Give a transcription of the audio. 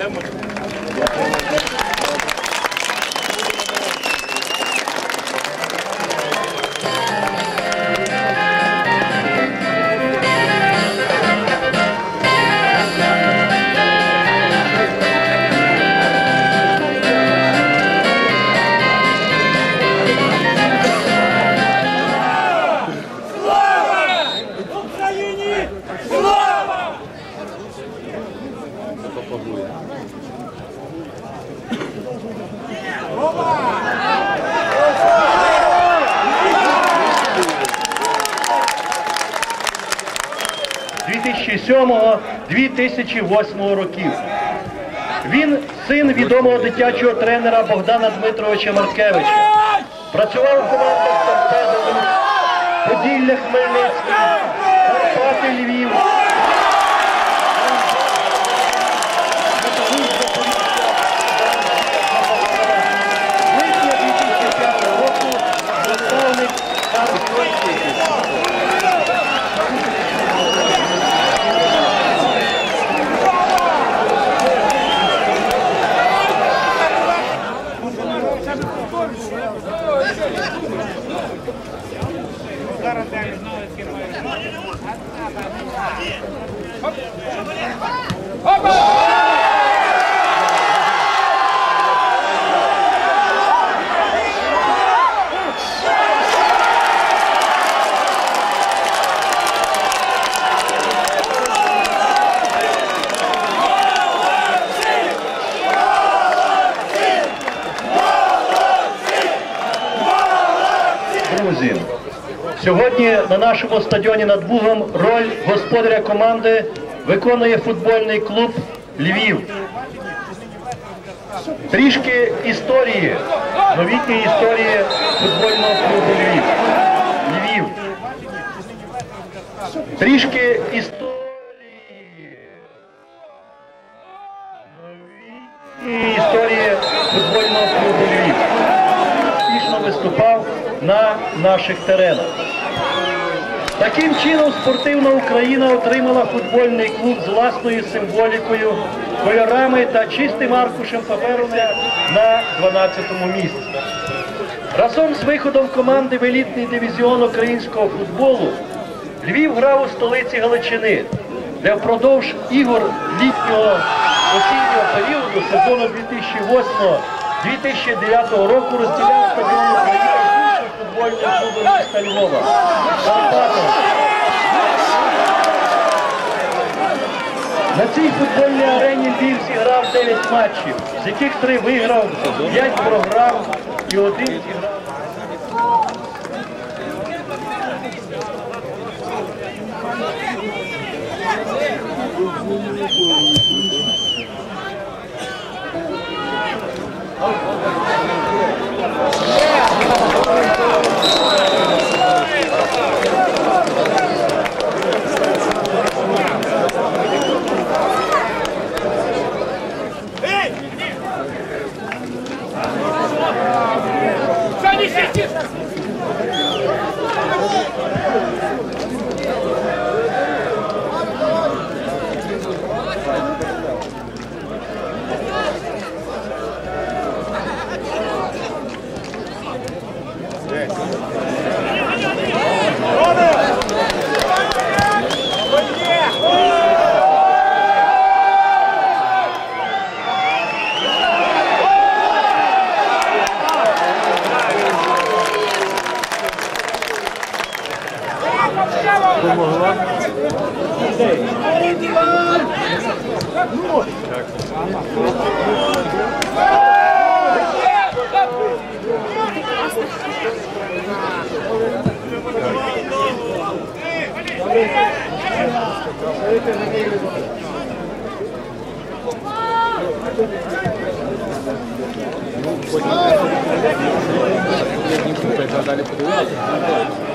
Até. 2007-2008 років. Він син відомого дитячого тренера Богдана Дмитровича Маркевича. Працював у командах Торпедо, Поділля Хмельницький, Brasil. Сьогодні на нашому стадіоні над Бугом роль господаря команди виконує футбольний клуб Львів. Трішки історії, новітньої історії футбольного клубу Львів. Львів. Трішки історії. Новітньої історії футбольного клубу Львів успішно виступав на наших теренах. Таким чином спортивна Україна отримала футбольний клуб з власною символікою, кольорами та чистим аркушем паперу на 12-му місці. Разом з виходом команди в елітний дивізіон українського футболу Львів грав у столиці Галичини, де впродовж ігор літнього осіннього періоду сезону 2008-2009 року розділяв стадіон футбольним міста Львова. На цій футбольній арені Львів зіграв 9 матчів, з яких 3 виграв, 5 програв і один зіграв. Дивіться, não pojďme, não, pojďme, pojďme, pojďme, pojďme, pojďme,